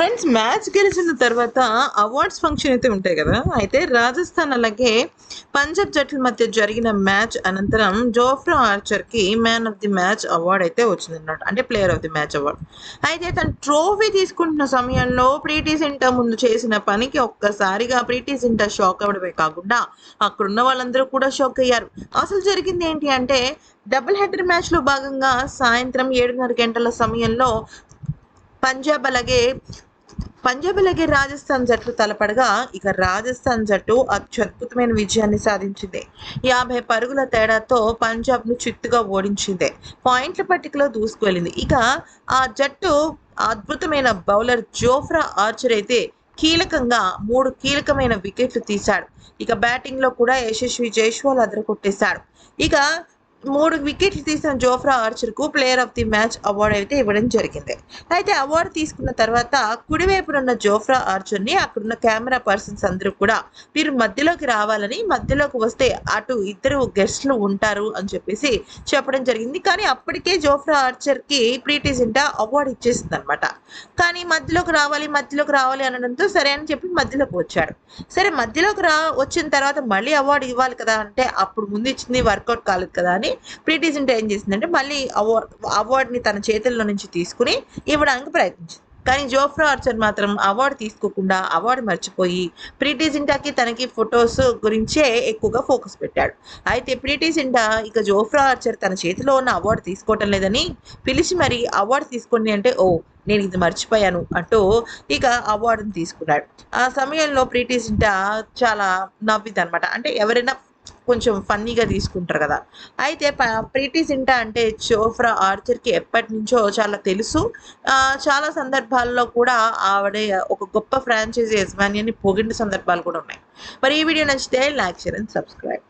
Friends match గెలిచిన తర్వాత awards function అయితే ఉంటాయి కదా. అయితే రాజస్థాన్ అలాగే పంజాబ్ జట్ల మధ్య జరిగిన మ్యాచ్ అనంతరం Jofra ఆర్చర్కి man of the match award అయితే వచ్చింది అన్నమాట అంటే player of the match award. అయితే తను ట్రోఫీ తీసుకుంటున్న సమయంలో ప్రీటీస్ సింటా ముందు చేసిన పనికి ఒక్కసారిగా ప్రీటీ సింటా షాక్ అవ్వడమే కాకుండా అక్కడున్న వాళ్ళందరూ కూడా షాక్ అయ్యారు. అసలు జరిగింది ఏంటి అంటే డబుల్ హెడర్ మ్యాచ్లో భాగంగా సాయంత్రం ఏడున్నర గంటల సమయంలో పంజాబ్ అలాగే పంజాబ్ అలాగే రాజస్థాన్ జట్లు తలపడగా ఇక రాజస్థాన్ జట్టు అత్యద్భుతమైన విజయాన్ని సాధించింది. యాభై పరుగుల తేడాతో పంజాబ్ను చిత్తుగా ఓడించింది. పాయింట్ల పట్టికలో దూసుకువెళ్ళింది. ఇక ఆ జట్టు అద్భుతమైన బౌలర్ జోఫ్రా ఆర్చర్ అయితే కీలకంగా మూడు కీలకమైన వికెట్లు తీశాడు. ఇక బ్యాటింగ్లో కూడా యశస్వి జైస్వాల్ అదరకొట్టేశాడు ఇక మూడు వికెట్లు తీసిన Jofra ఆర్చర్కు player of the match award అయితే ఇవ్వడం జరిగింది. అయితే అవార్డు తీసుకున్న తర్వాత కుడివైపున ఉన్న జోఫ్రా ఆర్చర్ని అక్కడున్న కెమెరా పర్సన్స్ అందరూ కూడా మీరు మధ్యలోకి రావాలని మధ్యలోకి వస్తే అటు ఇద్దరు గెస్ట్లు ఉంటారు అని చెప్పేసి చెప్పడం జరిగింది. కానీ అప్పటికే జోఫ్రా ఆర్చర్కి జింటా అవార్డు ఇచ్చేసింది అనమాట కానీ మధ్యలోకి రావాలి మధ్యలోకి రావాలి అనడంతో సరే అని చెప్పి మధ్యలోకి వచ్చాడు సరే మధ్యలోకి రా వచ్చిన తర్వాత మళ్ళీ అవార్డు ఇవ్వాలి కదా అంటే అప్పుడు ముందు ఇచ్చింది వర్కౌట్ కాలేదు కదా అని ప్రీతి జింటా ఏం చేసిందంటే మళ్ళీ అవార్డ్ అవార్డుని తన చేతుల్లో నుంచి తీసుకుని ఇవ్వడానికి ప్రయత్నించింది. కానీ జోఫ్రా ఆర్చర్ మాత్రం అవార్డు తీసుకోకుండా అవార్డు మర్చిపోయి ప్రీతి జింటాకి తనకి ఫొటోస్ గురించే ఎక్కువగా ఫోకస్ పెట్టాడు. అయితే ప్రీటీ జింటా ఇక జోఫ్రా ఆర్చర్ తన చేతిలో ఉన్న అవార్డు తీసుకోవటం లేదని పిలిచి మరి అవార్డు తీసుకోండి అంటే ఓ నేను ఇది మర్చిపోయాను అంటూ ఇక అవార్డును తీసుకున్నాడు. ఆ సమయంలో ప్రీటీ జింటా చాలా నవ్వింది అనమాట అంటే ఎవరైనా కొంచెం ఫన్నీగా తీసుకుంటారు కదా. అయితే ప్రీతి సింటా అంటే చోఫ్రా ఆర్చర్కి ఎప్పటి నుంచో చాలా తెలుసు. చాలా సందర్భాల్లో కూడా ఆవిడ ఒక గొప్ప ఫ్రాంచైజీ యజమాని అని పొగిడిన సందర్భాలు కూడా ఉన్నాయి. మరి ఈ వీడియో నచ్చితే లైక్ షేర్ అండ్ సబ్స్క్రైబ్.